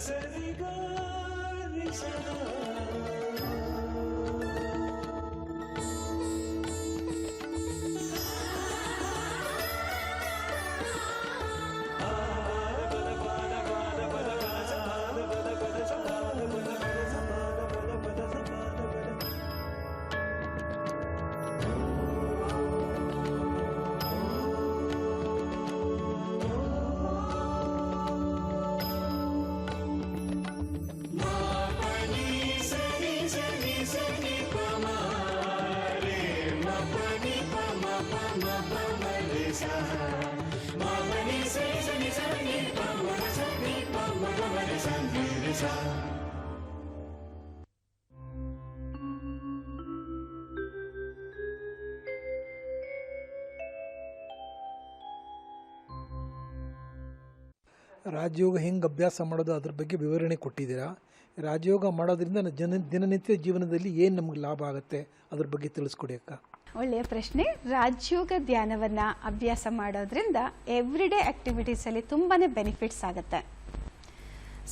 se diga ni. ರಾಜಯೋಗ ಹೆಂಗೆ ಅಭ್ಯಾಸ ಮಾಡೋದು ಅದ್ರ ಬಗ್ಗೆ ವಿವರಣೆ ಕೊಟ್ಟಿದ್ದೀರಾ? ರಾಜಯೋಗ ಮಾಡೋದ್ರಿಂದ ಜನ ದಿನನಿತ್ಯ ಜೀವನದಲ್ಲಿ ಏನು ನಮ್ಗೆ ಲಾಭ ಆಗುತ್ತೆ ಅದ್ರ ಬಗ್ಗೆ ತಿಳಿಸ್ಕೊಡಿ ಅಕ್ಕ. ಒಳ್ಳೆಯ ಪ್ರಶ್ನೆ. ರಾಜಯೋಗ ಧ್ಯಾನವನ್ನು ಅಭ್ಯಾಸ ಮಾಡೋದ್ರಿಂದ ಎವ್ರಿಡೇ ಆ್ಯಕ್ಟಿವಿಟೀಸಲ್ಲಿ ತುಂಬಾ ಬೆನಿಫಿಟ್ಸ್ ಆಗುತ್ತೆ.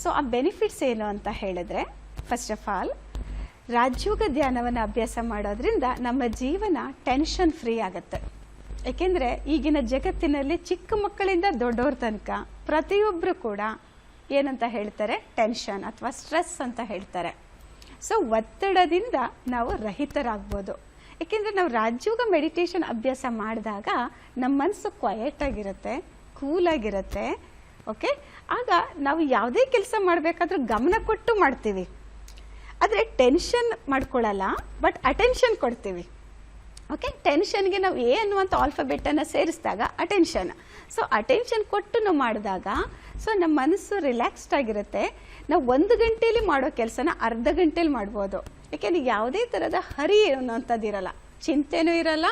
ಸೊ ಆ ಬೆನಿಫಿಟ್ಸ್ ಏನು ಅಂತ ಹೇಳಿದ್ರೆ ಫಸ್ಟ್ ಆಫ್ ಆಲ್ ರಾಜಯೋಗ ಧ್ಯಾನವನ್ನು ಅಭ್ಯಾಸ ಮಾಡೋದ್ರಿಂದ ನಮ್ಮ ಜೀವನ ಟೆನ್ಷನ್ ಫ್ರೀ ಆಗುತ್ತೆ. ಏಕೆಂದರೆ ಈಗಿನ ಜಗತ್ತಿನಲ್ಲಿ ಚಿಕ್ಕ ಮಕ್ಕಳಿಂದ ದೊಡ್ಡವ್ರ ತನಕ ಪ್ರತಿಯೊಬ್ಬರು ಕೂಡ ಏನಂತ ಹೇಳ್ತಾರೆ? ಟೆನ್ಷನ್ ಅಥವಾ ಸ್ಟ್ರೆಸ್ ಅಂತ ಹೇಳ್ತಾರೆ. ಸೊ ಒತ್ತಡದಿಂದ ನಾವು ರಹಿತರಾಗ್ಬೋದು. ಏಕೆಂದರೆ ನಾವು ರಾಜಯೋಗ ಮೆಡಿಟೇಷನ್ ಅಭ್ಯಾಸ ಮಾಡಿದಾಗ ನಮ್ಮ ಮನಸ್ಸು ಕ್ವಯಟ್ ಆಗಿರುತ್ತೆ ಕೂಲಾಗಿರುತ್ತೆ ಓಕೆ ಆಗ ನಾವು ಯಾವುದೇ ಕೆಲಸ ಮಾಡಬೇಕಾದ್ರೂ ಗಮನ ಕೊಟ್ಟು ಮಾಡ್ತೀವಿ. ಆದರೆ ಟೆನ್ಷನ್ ಮಾಡ್ಕೊಳ್ಳಲ್ಲ ಬಟ್ ಅಟೆನ್ಷನ್ ಕೊಡ್ತೀವಿ. ಓಕೆ ಟೆನ್ಷನ್ಗೆ ನಾವು ಎ ಅನ್ನುವಂಥ ಆಲ್ಫಾಬೆಟನ್ನು ಸೇರಿಸಿದಾಗ ಅಟೆನ್ಷನ್ ಸೊ ಅಟೆನ್ಷನ್ ಕೊಟ್ಟು ನಾವು ಮಾಡಿದಾಗ ಸೊ ನಮ್ಮ ಮನಸ್ಸು ರಿಲ್ಯಾಕ್ಸ್ಡ್ ಆಗಿರುತ್ತೆ. ನಾವು ಒಂದು ಗಂಟೆಯಲ್ಲಿ ಮಾಡೋ ಕೆಲಸನ ಅರ್ಧ ಗಂಟೆಯಲ್ಲಿ ಮಾಡ್ಬೋದು. ಯಾಕೆಂದರೆ ಯಾವುದೇ ಥರದ ಹರಿ ಅನ್ನುವಂಥದ್ದು ಇರಲ್ಲ. ಚಿಂತೆನೂ ಇರಲ್ಲ.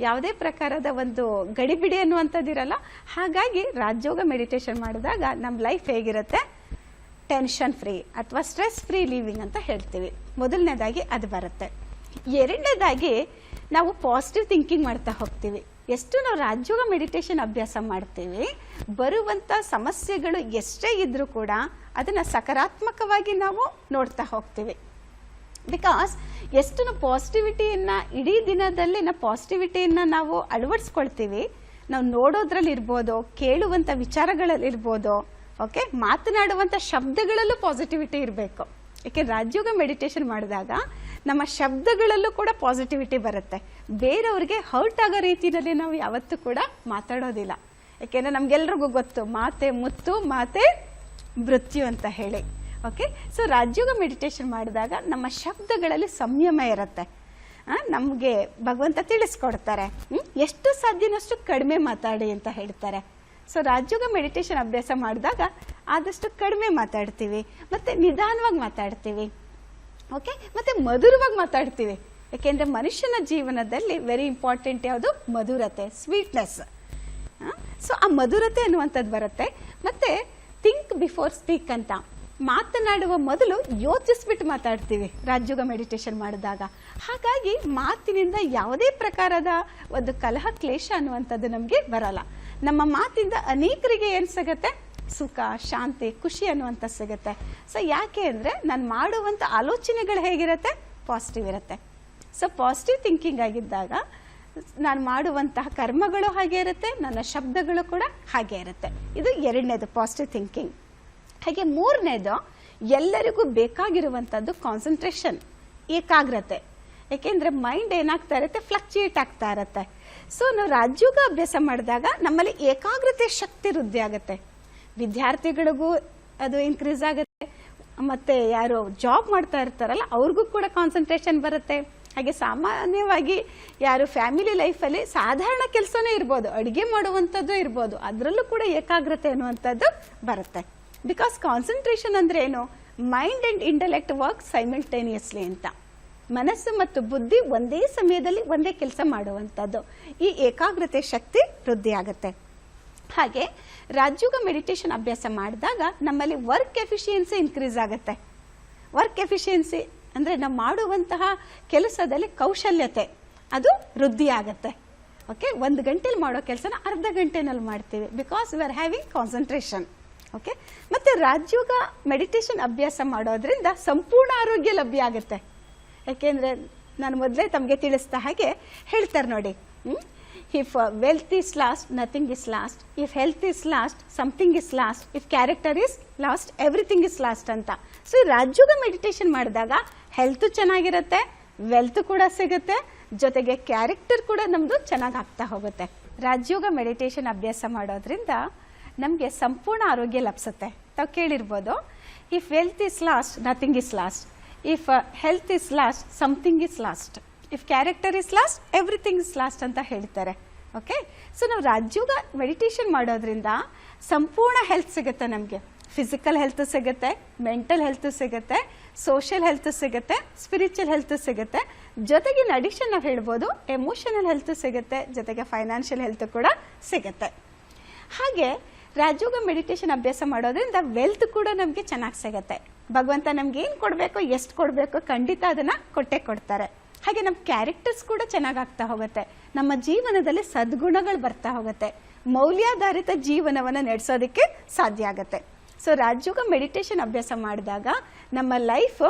ಯಾವುದೇ ಪ್ರಕಾರದ ಒಂದು ಗಡಿಬಿಡಿ ಅನ್ನುವಂಥದ್ದು ಇರಲ್ಲ. ಹಾಗಾಗಿ ರಾಜಯೋಗ ಮೆಡಿಟೇಷನ್ ಮಾಡಿದಾಗ ನಮ್ಮ ಲೈಫ್ ಹೇಗಿರುತ್ತೆ? ಟೆನ್ಷನ್ ಫ್ರೀ ಅಥವಾ ಸ್ಟ್ರೆಸ್ ಫ್ರೀ ಲಿವಿಂಗ್ ಅಂತ ಹೇಳ್ತೀವಿ. ಮೊದಲನೇದಾಗಿ ಅದು ಬರುತ್ತೆ. ಎರಡನೇದಾಗಿ ನಾವು ಪಾಸಿಟಿವ್ ಥಿಂಕಿಂಗ್ ಮಾಡ್ತಾ ಹೋಗ್ತೀವಿ. ಎಷ್ಟು ನಾವು ರಾಜಯೋಗ ಮೆಡಿಟೇಷನ್ ಅಭ್ಯಾಸ ಮಾಡ್ತೀವಿ ಬರುವಂಥ ಸಮಸ್ಯೆಗಳು ಎಷ್ಟೇ ಇದ್ದರೂ ಕೂಡ ಅದನ್ನು ಸಕಾರಾತ್ಮಕವಾಗಿ ನಾವು ನೋಡ್ತಾ ಹೋಗ್ತೀವಿ. ಬಿಕಾಸ್ ಎಷ್ಟು ನಾವು ಪಾಸಿಟಿವಿಟಿಯನ್ನು ಇಡೀ ದಿನದಲ್ಲಿ ನಾವು ಪಾಸಿಟಿವಿಟಿಯನ್ನು ನಾವು ಅಳವಡಿಸ್ಕೊಳ್ತೀವಿ, ನಾವು ನೋಡೋದ್ರಲ್ಲಿರ್ಬೋದು ಕೇಳುವಂಥ ವಿಚಾರಗಳಲ್ಲಿರ್ಬೋದು ಓಕೆ ಮಾತನಾಡುವಂಥ ಶಬ್ದಗಳಲ್ಲೂ ಪಾಸಿಟಿವಿಟಿ ಇರಬೇಕು. ಯಾಕೆ, ರಾಜಯೋಗ ಮೆಡಿಟೇಷನ್ ಮಾಡಿದಾಗ ನಮ್ಮ ಶಬ್ದಗಳಲ್ಲೂ ಕೂಡ ಪಾಸಿಟಿವಿಟಿ ಬರುತ್ತೆ. ಬೇರೆಯವ್ರಿಗೆ ಹರ್ಟ್ ಆಗೋ ರೀತಿಯಲ್ಲಿ ನಾವು ಯಾವತ್ತೂ ಕೂಡ ಮಾತಾಡೋದಿಲ್ಲ. ಯಾಕೆಂದರೆ ನಮಗೆಲ್ರಿಗೂ ಗೊತ್ತು, ಮಾತೆ ಮುತ್ತು, ಮಾತೆ ಮೃತ್ಯು ಅಂತ ಹೇಳಿ. ಓಕೆ ಸೊ ರಾಜಯೋಗ ಮೆಡಿಟೇಷನ್ ಮಾಡಿದಾಗ ನಮ್ಮ ಶಬ್ದಗಳಲ್ಲಿ ಸಂಯಮ ಇರುತ್ತೆ. ನಮಗೆ ಭಗವಂತ ತಿಳಿಸ್ಕೊಡ್ತಾರೆ. ಎಷ್ಟು ಸಾಧ್ಯನಷ್ಟು ಕಡಿಮೆ ಮಾತಾಡಿ ಅಂತ ಹೇಳ್ತಾರೆ. ಸೊ ರಾಜಯೋಗ ಮೆಡಿಟೇಷನ್ ಅಭ್ಯಾಸ ಮಾಡಿದಾಗ ಆದಷ್ಟು ಕಡಿಮೆ ಮಾತಾಡ್ತೀವಿ. ಮತ್ತು ನಿಧಾನವಾಗಿ ಮಾತಾಡ್ತೀವಿ. ಓಕೆ ಮತ್ತು ಮಧುರವಾಗಿ ಮಾತಾಡ್ತೀವಿ. ಯಾಕೆಂದರೆ ಮನುಷ್ಯನ ಜೀವನದಲ್ಲಿ ವೆರಿ ಇಂಪಾರ್ಟೆಂಟ್ ಯಾವುದು? ಮಧುರತೆ ಸ್ವೀಟ್ನೆಸ್ ಸೊ ಆ ಮಧುರತೆ ಅನ್ನುವಂಥದ್ದು ಬರುತ್ತೆ. ಮತ್ತು ಥಿಂಕ್ ಬಿಫೋರ್ ಸ್ಪೀಕ್ ಅಂತ. ಮಾತನಾಡುವ ಮೊದಲು ಯೋಚಿಸ್ಬಿಟ್ಟು ಮಾತಾಡ್ತೀವಿ, ರಾಜಯೋಗ ಮೆಡಿಟೇಷನ್ ಮಾಡಿದಾಗ. ಹಾಗಾಗಿ, ಮಾತಿನಿಂದ ಯಾವುದೇ ಪ್ರಕಾರದ ಒಂದು ಕಲಹ, ಕ್ಲೇಶ ಅನ್ನುವಂಥದ್ದು ನಮಗೆ ಬರಲ್ಲ. ನಮ್ಮ ಮಾತಿಂದ ಅನೇಕರಿಗೆ ಏನು ಸಿಗತ್ತೆ? ಸುಖ, ಶಾಂತಿ, ಖುಷಿ ಅನ್ನುವಂಥ ಸಿಗುತ್ತೆ. ಸೊ ಯಾಕೆ ಅಂದರೆ ನಾನು ಮಾಡುವಂಥ ಆಲೋಚನೆಗಳು ಹೇಗಿರುತ್ತೆ? ಪಾಸಿಟಿವ್ ಇರುತ್ತೆ. ಸೊ ಪಾಸಿಟಿವ್ ಥಿಂಕಿಂಗ್ ಆಗಿದ್ದಾಗ ನಾನು ಮಾಡುವಂತಹ ಕರ್ಮಗಳು ಹಾಗೆ ಇರುತ್ತೆ, ನನ್ನ ಶಬ್ದಗಳು ಕೂಡ ಹಾಗೆ ಇರುತ್ತೆ. ಇದು ಎರಡನೇದು ಪಾಸಿಟಿವ್ ಥಿಂಕಿಂಗ್ ಹಾಗೆ ಮೂರನೇದು ಎಲ್ಲರಿಗೂ ಬೇಕಾಗಿರುವಂಥದ್ದು ಕಾನ್ಸಂಟ್ರೇಷನ್ ಏಕಾಗ್ರತೆ. ಏಕೆಂದರೆ ಮೈಂಡ್ ಏನಾಗ್ತಾ ಇರುತ್ತೆ? ಫ್ಲಕ್ಚುಯೇಟ್ ಆಗ್ತಾ ಇರುತ್ತೆ. ಸೊ ನಾವು ರಾಜ್ಯೋಗ ಅಭ್ಯಾಸ ಮಾಡಿದಾಗ ನಮ್ಮಲ್ಲಿ ಏಕಾಗ್ರತೆ ಶಕ್ತಿ ವೃದ್ಧಿ ಆಗುತ್ತೆ. ವಿದ್ಯಾರ್ಥಿಗಳಿಗೂ ಅದು ಇನ್ಕ್ರೀಸ್ ಆಗುತ್ತೆ. ಮತ್ತು ಯಾರು ಜಾಬ್ ಮಾಡ್ತಾ ಇರ್ತಾರಲ್ಲ, ಅವ್ರಿಗೂ ಕೂಡ ಕಾನ್ಸಂಟ್ರೇಷನ್ ಬರುತ್ತೆ. ಹಾಗೆ ಸಾಮಾನ್ಯವಾಗಿ ಯಾರು ಫ್ಯಾಮಿಲಿ ಲೈಫಲ್ಲಿ ಸಾಧಾರಣ ಕೆಲಸನೇ ಇರ್ಬೋದು, ಅಡುಗೆ ಮಾಡುವಂಥದ್ದು ಇರ್ಬೋದು, ಅದರಲ್ಲೂ ಕೂಡ ಏಕಾಗ್ರತೆ ಅನ್ನುವಂಥದ್ದು ಬರುತ್ತೆ. ಬಿಕಾಸ್ ಕಾನ್ಸಂಟ್ರೇಷನ್ ಅಂದರೆ ಏನು? Mind and intellect work simultaneously ಅಂತ. ಮನಸ್ಸು ಮತ್ತು ಬುದ್ಧಿ ಒಂದೇ ಸಮಯದಲ್ಲಿ ಒಂದೇ ಕೆಲಸ ಮಾಡುವಂಥದ್ದು. ಈ ಏಕಾಗ್ರತೆ ಶಕ್ತಿ ವೃದ್ಧಿ ಆಗುತ್ತೆ ಹಾಗೆ ರಾಜಯೋಗ ಮೆಡಿಟೇಷನ್ ಅಭ್ಯಾಸ ಮಾಡಿದಾಗ ನಮ್ಮಲ್ಲಿ ವರ್ಕ್ ಎಫಿಷಿಯನ್ಸಿ ಇನ್ಕ್ರೀಸ್ ಆಗುತ್ತೆ. ವರ್ಕ್ ಎಫಿಷಿಯನ್ಸಿ ಅಂದರೆ ನಾವು ಮಾಡುವಂತಹ ಕೆಲಸದಲ್ಲಿ ಕೌಶಲ್ಯತೆ, ಅದು ವೃದ್ಧಿ ಆಗುತ್ತೆ. ಓಕೆ ಒಂದು ಗಂಟೆಲಿ ಮಾಡೋ ಕೆಲಸನ ಅರ್ಧ ಗಂಟೆನಲ್ಲಿ ಮಾಡ್ತೀವಿ because we are having concentration okay ಮತ್ತು ರಾಜ್ಯೋಗ ಮೆಡಿಟೇಷನ್ ಅಭ್ಯಾಸ ಮಾಡೋದ್ರಿಂದ ಸಂಪೂರ್ಣ ಆರೋಗ್ಯ ಲಭ್ಯ ಆಗುತ್ತೆ. ಯಾಕೆಂದರೆ ನಾನು ಮೊದಲೇ ತಮಗೆ ತಿಳಿಸ್ತಾ ಹಾಗೆ ಹೇಳ್ತಾರೆ ನೋಡಿ. If wealth is lost nothing is lost if health is lost something is lost if character is lost everything is lost ಅಂತ. ಸೊ ಈ ರಾಜಯೋಗ ಮೆಡಿಟೇಷನ್ ಮಾಡಿದಾಗ ಹೆಲ್ತ್ ಚೆನ್ನಾಗಿರುತ್ತೆ ವೆಲ್ತ್ ಕೂಡ ಸಿಗುತ್ತೆ, ಜೊತೆಗೆ ಕ್ಯಾರೆಕ್ಟರ್ ಕೂಡ ನಮ್ಮದು ಚೆನ್ನಾಗಿ ಆಗ್ತಾ ಹೋಗುತ್ತೆ. ರಾಜಯೋಗ ಮೆಡಿಟೇಷನ್ ಅಭ್ಯಾಸ ಮಾಡೋದ್ರಿಂದ ನಮಗೆ ಸಂಪೂರ್ಣ ಆರೋಗ್ಯ ಲಭಿಸುತ್ತೆ. ತಾವು ಕೇಳಿರ್ಬೋದು if wealth is lost nothing is lost if health is lost something is lost if character is lost everything is lost ಅಂತ ಹೇಳ್ತಾರೆ. ಓಕೆ ಸೊ ನಾವು ರಾಜಯೋಗ ಮೆಡಿಟೇಷನ್ ಮಾಡೋದ್ರಿಂದ ಸಂಪೂರ್ಣ ಹೆಲ್ತ್ ಸಿಗುತ್ತೆ ನಮಗೆ. ಫಿಸಿಕಲ್ ಹೆಲ್ತ್ ಸಿಗುತ್ತೆ ಮೆಂಟಲ್ ಹೆಲ್ತ್ ಸಿಗುತ್ತೆ ಸೋಷಿಯಲ್ ಹೆಲ್ತ್ ಸಿಗುತ್ತೆ ಸ್ಪಿರಿಚುವಲ್ ಹೆಲ್ತ್ ಸಿಗುತ್ತೆ. ಜೊತೆಗೆ ಇನ್ ಅಡಿಷನ್ ನಾವು ಹೇಳ್ಬೋದು ಎಮೋಷನಲ್ ಹೆಲ್ತ್ ಸಿಗುತ್ತೆ, ಜೊತೆಗೆ ಫೈನಾನ್ಷಿಯಲ್ ಹೆಲ್ತ್ ಕೂಡ ಸಿಗುತ್ತೆ. ಹಾಗೆ ರಾಜಯೋಗ ಮೆಡಿಟೇಷನ್ ಅಭ್ಯಾಸ ಮಾಡೋದ್ರಿಂದ ವೆಲ್ತ್ ಕೂಡ ನಮಗೆ ಚೆನ್ನಾಗಿ ಸಿಗುತ್ತೆ. ಭಗವಂತ ನಮ್ಗೆ ಏನು ಕೊಡಬೇಕು, ಎಷ್ಟು ಕೊಡಬೇಕು ಖಂಡಿತ ಅದನ್ನು ಕೊಟ್ಟೇ ಕೊಡ್ತಾರೆ. ಹಾಗೆ ನಮ್ಮ ಕ್ಯಾರೆಕ್ಟರ್ಸ್ ಕೂಡ ಚೆನ್ನಾಗಿ ಆಗ್ತಾ ಹೋಗುತ್ತೆ. ನಮ್ಮ ಜೀವನದಲ್ಲಿ ಸದ್ಗುಣಗಳು ಬರ್ತಾ ಹೋಗುತ್ತೆ. ಮೌಲ್ಯಾಧಾರಿತ ಜೀವನವನ್ನು ನಡೆಸೋದಕ್ಕೆ ಸಾಧ್ಯ ಆಗುತ್ತೆ. ಸೊ ರಾಜ್ಯೋಗ ಮೆಡಿಟೇಷನ್ ಅಭ್ಯಾಸ ಮಾಡಿದಾಗ ನಮ್ಮ ಲೈಫ್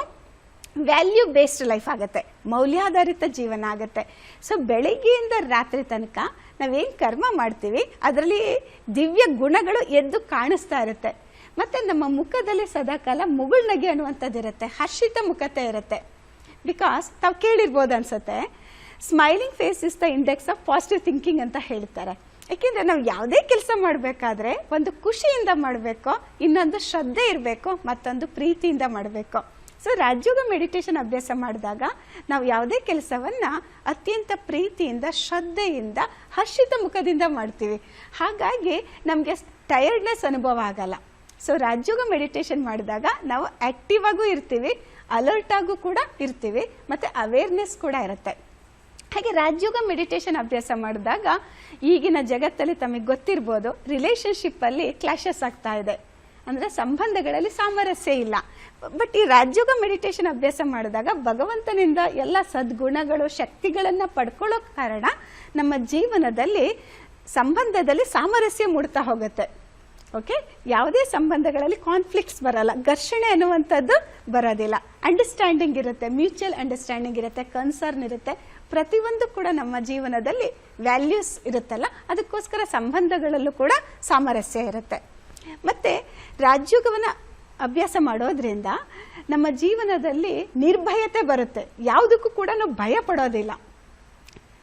ವ್ಯಾಲ್ಯೂ ಬೇಸ್ಡ್ ಲೈಫ್ ಆಗುತ್ತೆ. ಮೌಲ್ಯಾಧಾರಿತ ಜೀವನ ಆಗುತ್ತೆ. ಸೊ ಬೆಳಗ್ಗೆಯಿಂದ ರಾತ್ರಿ ತನಕ ನಾವೇನು ಕರ್ಮ ಮಾಡ್ತೀವಿ, ಅದರಲ್ಲಿ ದಿವ್ಯ ಗುಣಗಳು ಎದ್ದು ಕಾಣಿಸ್ತಾ ಇರುತ್ತೆ. ಮತ್ತು ನಮ್ಮ ಮುಖದಲ್ಲಿ ಸದಾಕಾಲ ಮುಗುಳ್ನಗೆ ಅನ್ನುವಂಥದ್ದು ಇರುತ್ತೆ ಹರ್ಷಿತ ಮುಖತೆ ಇರುತ್ತೆ. ಬಿಕಾಸ್ ತಾವು ಕೇಳಿರ್ಬೋದು ಅನ್ಸುತ್ತೆ. Smiling face is the index of positive thinking ಅಂತ ಹೇಳ್ತಾರೆ. ಯಾಕೆಂದರೆ ನಾವು ಯಾವುದೇ ಕೆಲಸ ಮಾಡಬೇಕಾದ್ರೆ ಒಂದು ಖುಷಿಯಿಂದ ಮಾಡಬೇಕು, ಇನ್ನೊಂದು ಶ್ರದ್ಧೆ ಇರಬೇಕು, ಮತ್ತೊಂದು ಪ್ರೀತಿಯಿಂದ ಮಾಡಬೇಕು. ಸೊ ರಾಜಯೋಗ ಮೆಡಿಟೇಷನ್ ಅಭ್ಯಾಸ ಮಾಡಿದಾಗ ನಾವು ಯಾವುದೇ ಕೆಲಸವನ್ನು ಅತ್ಯಂತ ಪ್ರೀತಿಯಿಂದ, ಶ್ರದ್ಧೆಯಿಂದ, ಹರ್ಷಿತ ಮುಖದಿಂದ ಮಾಡ್ತೀವಿ. ಹಾಗಾಗಿ ನಮಗೆ ಟಯರ್ಡ್ನೆಸ್ ಅನುಭವ ಆಗಲ್ಲ. ಸೊ ರಾಜಯೋಗ ಮೆಡಿಟೇಷನ್ ಮಾಡಿದಾಗ ನಾವು ಆಕ್ಟಿವ್ ಆಗೂ ಇರ್ತೀವಿ ಅಲರ್ಟ್ ಆಗೂ ಕೂಡ ಇರ್ತೀವಿ, ಮತ್ತು ಅವೇರ್ನೆಸ್ ಕೂಡ ಇರುತ್ತೆ. ಹಾಗೆ ರಾಜಯೋಗ ಮೆಡಿಟೇಷನ್ ಅಭ್ಯಾಸ ಮಾಡಿದಾಗ ಈಗಿನ ಜಗತ್ತಲ್ಲಿ ತಮಗೆ ಗೊತ್ತಿರ್ಬೋದು ರಿಲೇಷನ್ಶಿಪ್ಪಲ್ಲಿ ಕ್ಲಾಶಸ್ ಆಗ್ತಾ ಇದೆ. ಅಂದರೆ ಸಂಬಂಧಗಳಲ್ಲಿ ಸಾಮರಸ್ಯ ಇಲ್ಲ. ಬಟ್ ಈ ರಾಜಯೋಗ ಮೆಡಿಟೇಷನ್ ಅಭ್ಯಾಸ ಮಾಡಿದಾಗ ಭಗವಂತನಿಂದ ಎಲ್ಲ ಸದ್ಗುಣಗಳು, ಶಕ್ತಿಗಳನ್ನು ಪಡ್ಕೊಳ್ಳೋ ಕಾರಣ ನಮ್ಮ ಜೀವನದಲ್ಲಿ ಸಂಬಂಧದಲ್ಲಿ ಸಾಮರಸ್ಯ ಮೂಡ್ತಾ ಹೋಗುತ್ತೆ. ಓಕೆ ಯಾವುದೇ ಸಂಬಂಧಗಳಲ್ಲಿ ಕಾನ್ಫ್ಲಿಕ್ಟ್ಸ್ ಬರಲ್ಲ. ಘರ್ಷಣೆ ಅನ್ನುವಂಥದ್ದು ಬರೋದಿಲ್ಲ. ಅಂಡರ್ಸ್ಟ್ಯಾಂಡಿಂಗ್ ಇರುತ್ತೆ ಮ್ಯೂಚುವಲ್ ಅಂಡರ್ಸ್ಟ್ಯಾಂಡಿಂಗ್ ಇರುತ್ತೆ ಕನ್ಸರ್ನ್ ಇರುತ್ತೆ. ಪ್ರತಿಯೊಂದು ಕೂಡ ನಮ್ಮ ಜೀವನದಲ್ಲಿ ವ್ಯಾಲ್ಯೂಸ್ ಇರುತ್ತಲ್ಲ, ಅದಕ್ಕೋಸ್ಕರ ಸಂಬಂಧಗಳಲ್ಲೂ ಕೂಡ ಸಾಮರಸ್ಯ ಇರುತ್ತೆ. ಮತ್ತು ರಾಜ್ಯೋಗವನ್ನು ಅಭ್ಯಾಸ ಮಾಡೋದ್ರಿಂದ ನಮ್ಮ ಜೀವನದಲ್ಲಿ ನಿರ್ಭಯತೆ ಬರುತ್ತೆ. ಯಾವುದಕ್ಕೂ ಕೂಡ ನಾವು ಭಯ ಪಡೋದಿಲ್ಲ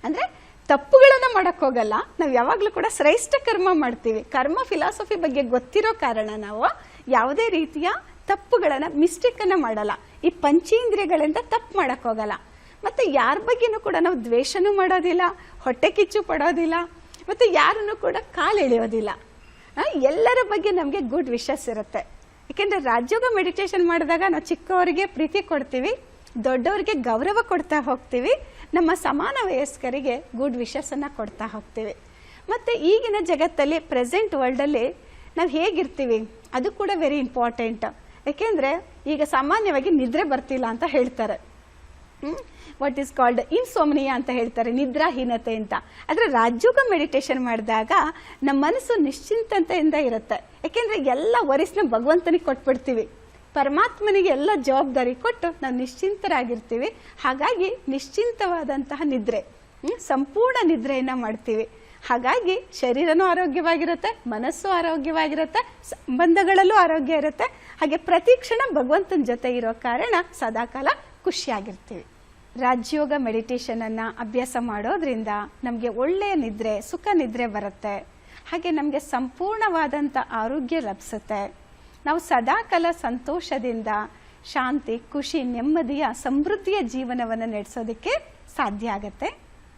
ಅಂದರೆ ತಪ್ಪುಗಳನ್ನು ಮಾಡಕ್ ಹೋಗಲ್ಲ. ನಾವು ಯಾವಾಗಲೂ ಕೂಡ ಶ್ರೇಷ್ಠ ಕರ್ಮ ಮಾಡ್ತೀವಿ. ಕರ್ಮ ಫಿಲಾಸಫಿ ಬಗ್ಗೆ ಗೊತ್ತಿರೋ ಕಾರಣ ನಾವು ಯಾವುದೇ ರೀತಿಯ ತಪ್ಪುಗಳನ್ನು ಮಿಸ್ಟೇಕನ್ನು ಮಾಡಲ್ಲ. ಈ ಪಂಚೇಂದ್ರಿಯಗಳಿಂದ ತಪ್ಪು ಮಾಡಕ್ ಹೋಗಲ್ಲ. ಮತ್ತು ಯಾರ ಬಗ್ಗೆನೂ ಕೂಡ ನಾವು ದ್ವೇಷನೂ ಮಾಡೋದಿಲ್ಲ, ಹೊಟ್ಟೆ ಕಿಚ್ಚು ಪಡೋದಿಲ್ಲ, ಮತ್ತು ಯಾರನ್ನು ಕೂಡ ಕಾಲೆಳೆಯೋದಿಲ್ಲ ಎಲ್ಲರ ಬಗ್ಗೆ ನಮಗೆ ಗುಡ್ ವಿಶಸ್ ಇರುತ್ತೆ. ಏಕೆಂದರೆ ರಾಜಯೋಗ ಮೆಡಿಟೇಷನ್ ಮಾಡಿದಾಗ ನಾವು ಚಿಕ್ಕವರಿಗೆ ಪ್ರೀತಿ ಕೊಡ್ತೀವಿ. ದೊಡ್ಡವರಿಗೆ ಗೌರವ ಕೊಡ್ತಾ ಹೋಗ್ತೀವಿ, ನಮ್ಮ ಸಮಾನ ವಯಸ್ಕರಿಗೆ ಗುಡ್ ವಿಶಸ್ಸನ್ನು ಕೊಡ್ತಾ ಹೋಗ್ತೀವಿ. ಮತ್ತು ಈಗಿನ ಜಗತ್ತಲ್ಲಿ ಪ್ರೆಸೆಂಟ್ ವರ್ಲ್ಡಲ್ಲಿ ನಾವು ಹೇಗಿರ್ತೀವಿ? ಅದು ಕೂಡ ವೆರಿ ಇಂಪಾರ್ಟೆಂಟ್ ಏಕೆಂದರೆ ಈಗ ಸಾಮಾನ್ಯವಾಗಿ ನಿದ್ರೆ ಬರ್ತಿಲ್ಲ ಅಂತ ಹೇಳ್ತಾರೆ. ವಾಟ್ ಈಸ್ ಕಾಲ್ಡ್ ಇನ್ಸೋಮ್ನಿಯಾ ಅಂತ ಹೇಳ್ತಾರೆ, ನಿದ್ರಾಹೀನತೆ ಅಂತ. ಆದರೆ ರಾಜಯೋಗ ಮೆಡಿಟೇಷನ್ ಮಾಡಿದಾಗ ನಮ್ಮ ಮನಸ್ಸು ನಿಶ್ಚಿಂತತೆಯಿಂದ ಇರುತ್ತೆ. ಯಾಕೆಂದರೆ ಎಲ್ಲ ವರಿಸ್ನ ಭಗವಂತನಿಗೆ ಕೊಟ್ಬಿಡ್ತೀವಿ. ಪರಮಾತ್ಮನಿಗೆ ಎಲ್ಲ ಜವಾಬ್ದಾರಿ ಕೊಟ್ಟು ನಾವು ನಿಶ್ಚಿಂತರಾಗಿರ್ತೀವಿ. ಹಾಗಾಗಿ ನಿಶ್ಚಿಂತವಾದಂತಹ ನಿದ್ರೆ? ಸಂಪೂರ್ಣ ನಿದ್ರೆಯನ್ನು ಮಾಡ್ತೀವಿ. ಹಾಗಾಗಿ ಶರೀರನೂ ಆರೋಗ್ಯವಾಗಿರುತ್ತೆ, ಮನಸ್ಸು ಆರೋಗ್ಯವಾಗಿರುತ್ತೆ, ಸಂಬಂಧಗಳಲ್ಲೂ ಆರೋಗ್ಯ ಇರುತ್ತೆ. ಹಾಗೆ ಪ್ರತಿ ಕ್ಷಣ ಭಗವಂತನ ಜೊತೆ ಇರೋ ಕಾರಣ ಸದಾಕಾಲ ಖುಷಿಯಾಗಿರ್ತೀವಿ. ರಾಜಯೋಗ ಮೆಡಿಟೇಷನನ್ನು ಅಭ್ಯಾಸ ಮಾಡೋದ್ರಿಂದ ನಮಗೆ ಒಳ್ಳೆಯ ನಿದ್ರೆ, ಸುಖ ನಿದ್ರೆ ಬರುತ್ತೆ. ಹಾಗೆ ನಮಗೆ ಸಂಪೂರ್ಣವಾದಂಥ ಆರೋಗ್ಯ ಲಭಿಸುತ್ತೆ. ನಾವು ಸದಾಕಾಲ ಸಂತೋಷದಿಂದ ಶಾಂತಿ, ಖುಷಿ, ನೆಮ್ಮದಿಯ, ಸಮೃದ್ಧಿಯ ಜೀವನವನ್ನು ನಡೆಸೋದಕ್ಕೆ ಸಾಧ್ಯ ಆಗತ್ತೆ.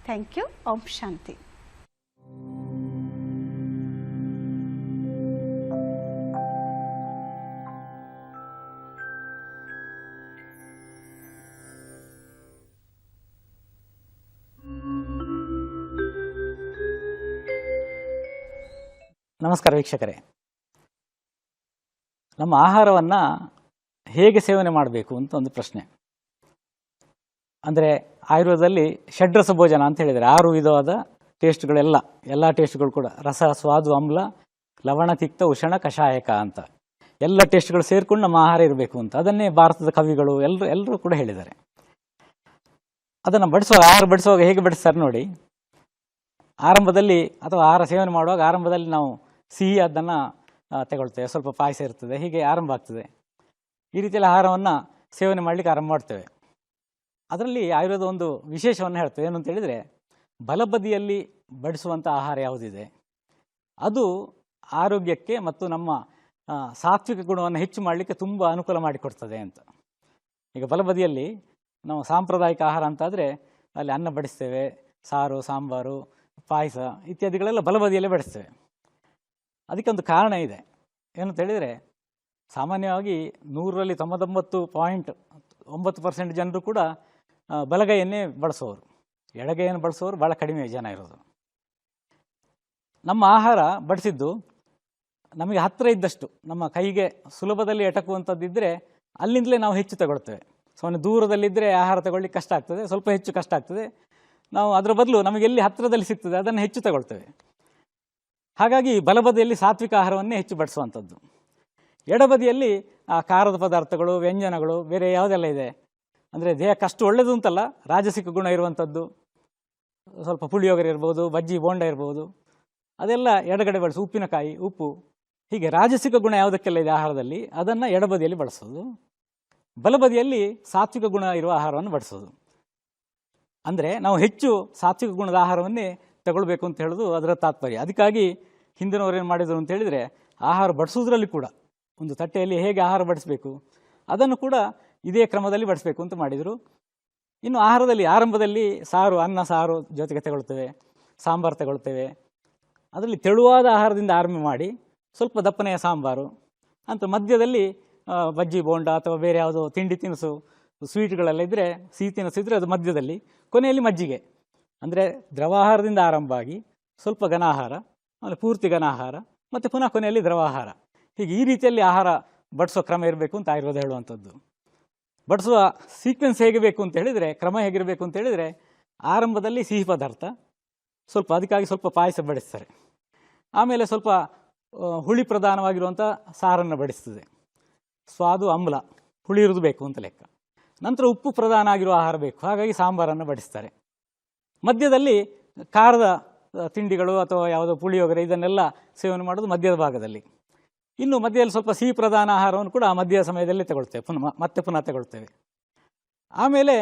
Thank you Om Shanti. ನಮಸ್ಕಾರ ವೀಕ್ಷಕರೇ. ನಮ್ಮ ಆಹಾರವನ್ನು ಹೇಗೆ ಸೇವನೆ ಮಾಡಬೇಕು ಅಂತ ಒಂದು ಪ್ರಶ್ನೆ. ಅಂದರೆ ಆಯುರ್ವೇದದಲ್ಲಿ ಷಡ್ರಸ ಭೋಜನ ಅಂತ ಹೇಳಿದರೆ ಆರು ವಿಧವಾದ ಟೇಸ್ಟ್ಗಳೆಲ್ಲ, ಎಲ್ಲ ಟೇಸ್ಟ್ಗಳು ಕೂಡ. ರಸ, ಸ್ವಾದು, ಅಮ್ಲ, ಲವಣ, ತಿಕ್ತ, ಉಷಣ, ಕಷಾಯಕ ಅಂತ. ಎಲ್ಲ ಟೇಸ್ಟ್ಗಳು ಸೇರಿಕೊಂಡು ನಮ್ಮ ಆಹಾರ ಇರಬೇಕು ಅಂತ. ಅದನ್ನೇ ಭಾರತದ ಕವಿಗಳು ಎಲ್ಲರೂ ಎಲ್ಲರೂ ಕೂಡ ಹೇಳಿದ್ದಾರೆ. ಅದನ್ನು ಬಡಿಸುವಾಗ, ಆಹಾರ ಬಡಿಸುವಾಗ ಹೇಗೆ ಬಡಿಸ್ತಾರೆ ನೋಡಿ. ಆರಂಭದಲ್ಲಿ ಅಥವಾ ಆಹಾರ ಸೇವನೆ ಮಾಡುವಾಗ ಆರಂಭದಲ್ಲಿ ನಾವು ಸಿಹಿ ಅದನ್ನು ತಗೊಳ್ತೇವೆ. ಸ್ವಲ್ಪ ಪಾಯಸ ಇರ್ತದೆ, ಹೀಗೆ ಆರಂಭ ಆಗ್ತದೆ. ಈ ರೀತಿಯಲ್ಲಿ ಆಹಾರವನ್ನು ಸೇವನೆ ಮಾಡಲಿಕ್ಕೆ ಆರಂಭ ಮಾಡ್ತೇವೆ. ಅದರಲ್ಲಿ ಆಯುರ್ವೇದ ಒಂದು ವಿಶೇಷವನ್ನು ಹೇಳ್ತೇವೆ. ಏನು ಅಂತ ಹೇಳಿದರೆ, ಬಲಬದಿಯಲ್ಲಿ ಬಡಿಸುವಂಥ ಆಹಾರ ಯಾವುದಿದೆ? ಅದು ಆರೋಗ್ಯಕ್ಕೆ ಮತ್ತು ನಮ್ಮ ಸಾತ್ವಿಕ ಗುಣವನ್ನು ಹೆಚ್ಚು ಮಾಡಲಿಕ್ಕೆ ತುಂಬ ಅನುಕೂಲ ಮಾಡಿಕೊಡ್ತದೆ ಅಂತ. ಈಗ ಬಲಬದಿಯಲ್ಲಿ ನಾವು ಸಾಂಪ್ರದಾಯಿಕ ಆಹಾರ ಅಂತಾದರೆ, ಅಲ್ಲಿ ಅನ್ನ ಬಡಿಸ್ತೇವೆ, ಸಾರು, ಸಾಂಬಾರು, ಪಾಯಸ ಇತ್ಯಾದಿಗಳೆಲ್ಲ ಬಲಬದಿಯಲ್ಲೇ ಬಡಿಸ್ತೇವೆ. ಅದಕ್ಕೆ ಒಂದು ಕಾರಣ ಇದೆ. ಏನಂತ ಹೇಳಿದರೆ, ಸಾಮಾನ್ಯವಾಗಿ ನೂರರಲ್ಲಿ ತೊಂಬತ್ತೊಂಬತ್ತು ಪಾಯಿಂಟ್ ಒಂಬತ್ತು ಪರ್ಸೆಂಟ್ ಜನರು ಕೂಡ ಬಲಗೈಯನ್ನೇ ಬಳಸೋರು. ಎಡಗೈಯನ್ನು ಬಳಸೋರು ಭಾಳ ಕಡಿಮೆ ಜನ ಇರೋದು. ನಮ್ಮ ಆಹಾರ ಬಡಿಸಿದ್ದು ನಮಗೆ ಹತ್ತಿರ ಇದ್ದಷ್ಟು, ನಮ್ಮ ಕೈಗೆ ಸುಲಭದಲ್ಲಿ ಎಟಕುವಂಥದ್ದಿದ್ದರೆ ಅಲ್ಲಿಂದಲೇ ನಾವು ಹೆಚ್ಚು ತಗೊಳ್ತೇವೆ. ಸೊ ದೂರದಲ್ಲಿದ್ದರೆ ಆಹಾರ ತಗೊಳ್ಳಿಕ್ಕೆ ಕಷ್ಟ ಆಗ್ತದೆ, ಸ್ವಲ್ಪ ಹೆಚ್ಚು ಕಷ್ಟ ಆಗ್ತದೆ. ನಾವು ಅದರ ಬದಲು ನಮಗೆ ಎಲ್ಲಿ ಹತ್ತಿರದಲ್ಲಿ ಸಿಗ್ತದೆ, ಅದನ್ನು ಹೆಚ್ಚು ತಗೊಳ್ತೇವೆ. ಹಾಗಾಗಿ ಬಲಬದಿಯಲ್ಲಿ ಸಾತ್ವಿಕ ಆಹಾರವನ್ನೇ ಹೆಚ್ಚು ಬಡಿಸುವಂಥದ್ದು. ಎಡಬದಿಯಲ್ಲಿ, ಆ, ಖಾರದ ಪದಾರ್ಥಗಳು, ವ್ಯಂಜನಗಳು, ಬೇರೆ ಯಾವುದೆಲ್ಲ ಇದೆ? ಅಂದರೆ ದೇಹಕ್ಕೆ ಅಷ್ಟು ಒಳ್ಳೆಯದು ಅಂತಲ್ಲ, ರಾಜಸಿಕ ಗುಣ ಇರುವಂಥದ್ದು. ಸ್ವಲ್ಪ ಪುಳಿಯೋಗರೆ ಇರ್ಬೋದು, ಬಜ್ಜಿ, ಬೋಂಡ ಇರ್ಬೋದು. ಅದೆಲ್ಲ ಎಡಗಡೆ ಬಳಸು, ಉಪ್ಪಿನಕಾಯಿ, ಉಪ್ಪು. ಹೀಗೆ ರಾಜಸಿಕ ಗುಣ ಯಾವುದಕ್ಕೆಲ್ಲ ಇದೆ ಆಹಾರದಲ್ಲಿ? ಅದನ್ನು ಎಡಬದಿಯಲ್ಲಿ ಬಳಸೋದು. ಬಲಬದಿಯಲ್ಲಿ ಸಾತ್ವಿಕ ಗುಣ ಇರುವ ಆಹಾರವನ್ನು ಬಳಸೋದು. ಅಂದರೆ ನಾವು ಹೆಚ್ಚು ಸಾತ್ವಿಕ ಗುಣದ ಆಹಾರವನ್ನೇ ತಗೊಳ್ಬೇಕು ಅಂತ ಹೇಳೋದು ಅದರ ತಾತ್ಪರ್ಯ. ಅದಕ್ಕಾಗಿ ಹಿಂದಿನವ್ರು ಏನು ಮಾಡಿದರು ಅಂತ ಹೇಳಿದರೆ ಆಹಾರ ಬಡಿಸೋದ್ರಲ್ಲಿ ಕೂಡ ಒಂದು ತಟ್ಟೆಯಲ್ಲಿ ಹೇಗೆ ಆಹಾರ ಬಡಿಸಬೇಕು, ಅದನ್ನು ಕೂಡ ಇದೇ ಕ್ರಮದಲ್ಲಿ ಬಡಿಸಬೇಕು ಅಂತ ಮಾಡಿದರು. ಇನ್ನು ಆಹಾರದಲ್ಲಿ ಆರಂಭದಲ್ಲಿ ಸಾರು, ಅನ್ನ, ಸಾರು ಜೊತೆಗೆ ತಗೊಳ್ತೇವೆ, ಸಾಂಬಾರು ತಗೊಳ್ತೇವೆ. ಅದರಲ್ಲಿ ತೆಳುವಾದ ಆಹಾರದಿಂದ ಆರಂಭ ಮಾಡಿ ಸ್ವಲ್ಪ ದಪ್ಪನೆಯ ಸಾಂಬಾರು ಅಂತ ಮಧ್ಯದಲ್ಲಿ ಬಜ್ಜಿ, ಬೋಂಡ ಅಥವಾ ಬೇರೆ ಯಾವುದೋ ತಿಂಡಿ ತಿನಿಸು ಸ್ವೀಟ್ಗಳೆಲ್ಲ ಇದ್ದರೆ ಸಿಹಿ ತಿನಿಸು ಇದ್ದರೆ ಅದು ಮಧ್ಯದಲ್ಲಿ, ಕೊನೆಯಲ್ಲಿ ಮಜ್ಜಿಗೆ. ಅಂದರೆ ದ್ರವಾಹಾರದಿಂದ ಆರಂಭ ಆಗಿ ಸ್ವಲ್ಪ ಘನಾಹಾರ, ಆಮೇಲೆ ಪೂರ್ತಿ ಘನಾಹಾರ, ಮತ್ತು ಪುನಃ ಕೊನೆಯಲ್ಲಿ ದ್ರವಾಹಾರ. ಹೀಗೆ ಈ ರೀತಿಯಲ್ಲಿ ಆಹಾರ ಬಡಿಸೋ ಕ್ರಮ ಇರಬೇಕು ಅಂತ ಆಯುರ್ವೇದ ಹೇಳುವಂಥದ್ದು. ಬಡಿಸುವ ಸೀಕ್ವೆನ್ಸ್ ಹೇಗೆ ಬೇಕು ಅಂತ ಹೇಳಿದರೆ, ಕ್ರಮ ಹೇಗಿರಬೇಕು ಅಂತ ಹೇಳಿದರೆ, ಆರಂಭದಲ್ಲಿ ಸಿಹಿ ಪದಾರ್ಥ, ಸ್ವಲ್ಪ ಅದಕ್ಕಾಗಿ ಸ್ವಲ್ಪ ಪಾಯಸ ಬಡಿಸ್ತಾರೆ. ಆಮೇಲೆ ಸ್ವಲ್ಪ ಹುಳಿ ಪ್ರಧಾನವಾಗಿರುವಂಥ ಸಾರನ್ನು ಬಡಿಸ್ತದೆ. ಸ್ವಾದು ಅಮ್ಲ, ಹುಳಿ ಇರೋದು ಬೇಕು ಅಂತ ಲೆಕ್ಕ. ನಂತರ ಉಪ್ಪು ಪ್ರಧಾನ ಆಗಿರುವ ಆಹಾರ ಬೇಕು. ಹಾಗಾಗಿ ಸಾಂಬಾರನ್ನು ಬಡಿಸ್ತಾರೆ. ಮಧ್ಯದಲ್ಲಿ ಖಾರದ ತಿಂಡಿಗಳು ಅಥವಾ ಯಾವುದೋ ಪುಳಿಯೋಗರೆ ಇದನ್ನೆಲ್ಲ ಸೇವನೆ ಮಾಡೋದು ಮಧ್ಯದ ಭಾಗದಲ್ಲಿ. ಇನ್ನು ಮಧ್ಯದಲ್ಲಿ ಸ್ವಲ್ಪ ಸಿಹಿ ಪ್ರಧಾನ ಆಹಾರವನ್ನು ಕೂಡ ಆ ಮಧ್ಯದ ಸಮಯದಲ್ಲಿ ತಗೊಳ್ತೇವೆ, ಪುನಃ ಮತ್ತೆ ಪುನಃ ತಗೊಳ್ತೇವೆ. ಆಮೇಲೆ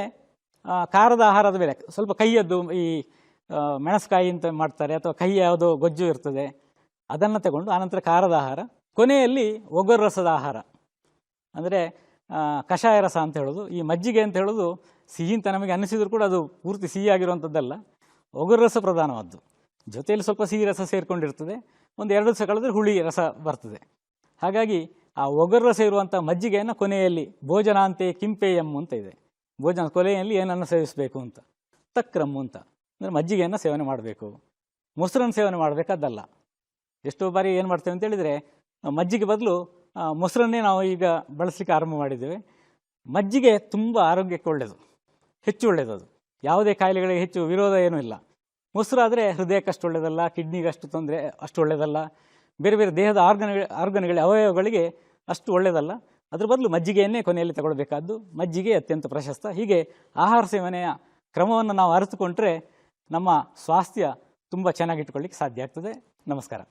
ಖಾರದ ಆಹಾರದ ಬೇರೆ ಸ್ವಲ್ಪ ಕೈಯದ್ದು ಈ ಮೆಣಸಕಾಯಿ ಮೆಣಸ್ಕಾಯಿ ಅಂತ ಮಾಡ್ತಾರೆ ಅಥವಾ ಕೈ ಯಾವುದೋ ಗೊಜ್ಜು ಇರ್ತದೆ, ಅದನ್ನು ತಗೊಂಡು ಆನಂತರ ಖಾರದ ಆಹಾರ. ಕೊನೆಯಲ್ಲಿ ಒಗರು ರಸದ ಆಹಾರ. ಅಂದರೆ ಕಷಾಯ ರಸ ಅಂತ ಹೇಳೋದು. ಈ ಮಜ್ಜಿಗೆ ಅಂತ ಹೇಳೋದು ಸಿಹಿ ಅಂತ ನಮಗೆ ಅನ್ನಿಸಿದ್ರು ಕೂಡ ಅದು ಪೂರ್ತಿ ಸಿಹಿ ಆಗಿರುವಂಥದ್ದಲ್ಲ. ಒಗರು ರಸ ಪ್ರಧಾನವಾದ್ದು. ಜೊತೆಯಲ್ಲಿ ಸ್ವಲ್ಪ ಸಿಹಿ ರಸ ಸೇರಿಕೊಂಡಿರ್ತದೆ. ಒಂದು ಎರಡು ದಿವಸ ಕಳೆದ್ರೆ ಹುಳಿ ರಸ ಬರ್ತದೆ. ಹಾಗಾಗಿ ಆ ಒಗರು ರಸ ಇರುವಂಥ ಮಜ್ಜಿಗೆಯನ್ನು ಕೊನೆಯಲ್ಲಿ ಭೋಜನಾಂತೆ ಕಿಂಪೇಯಂ ಅಂತ ಇದೆ. ಭೋಜನ ಕೊಲೆಯಲ್ಲಿ ಏನನ್ನು ಸೇವಿಸಬೇಕು ಅಂತ? ತಕ್ರಮ್ ಅಂತ. ಅಂದರೆ ಮಜ್ಜಿಗೆಯನ್ನು ಸೇವನೆ ಮಾಡಬೇಕು. ಮೊಸರನ್ನು ಸೇವನೆ ಮಾಡಬೇಕಾದ್ದಲ್ಲ ಎಷ್ಟೋ ಬಾರಿ ಏನು ಮಾಡ್ತೇವೆ ಅಂತ ಹೇಳಿದರೆ, ಮಜ್ಜಿಗೆ ಬದಲು ಮೊಸರನ್ನೇ ನಾವು ಈಗ ಬಳಸಲಿಕ್ಕೆ ಆರಂಭ ಮಾಡಿದ್ದೇವೆ. ಮಜ್ಜಿಗೆ ತುಂಬ ಆರೋಗ್ಯಕ್ಕೆ ಒಳ್ಳೆಯದು ಹೆಚ್ಚು ಒಳ್ಳೆಯದದು ಯಾವುದೇ ಕಾಯಿಲೆಗಳಿಗೆ ಹೆಚ್ಚು ವಿರೋಧ ಏನೂ ಇಲ್ಲ. ಮೊಸರಾದರೆ ಹೃದಯಕ್ಕೆ ಅಷ್ಟು ಒಳ್ಳೆಯದಲ್ಲ ಕಿಡ್ನಿಗೆ ಅಷ್ಟು ತೊಂದರೆ, ಅಷ್ಟು ಒಳ್ಳೆಯದಲ್ಲ ಬೇರೆ ಬೇರೆ ದೇಹದ ಆರ್ಗನ್, ಆರ್ಗನ್ಗಳ ಅವಯವಗಳಿಗೆ ಅಷ್ಟು ಒಳ್ಳೆಯದಲ್ಲ ಅದ್ರ ಬದಲು ಮಜ್ಜಿಗೆಯನ್ನೇ ಕೊನೆಯಲ್ಲಿ ತಗೊಳ್ಬೇಕಾದ್ದು. ಮಜ್ಜಿಗೆ ಅತ್ಯಂತ ಪ್ರಶಸ್ತ. ಹೀಗೆ ಆಹಾರ ಸೇವನೆಯ ಕ್ರಮವನ್ನು ನಾವು ಅರಿತುಕೊಂಡ್ರೆ ನಮ್ಮ ಸ್ವಾಸ್ಥ್ಯ ತುಂಬ ಚೆನ್ನಾಗಿಟ್ಕೊಳ್ಳಿಕ್ಕೆ ಸಾಧ್ಯ ಆಗ್ತದೆ. ನಮಸ್ಕಾರ.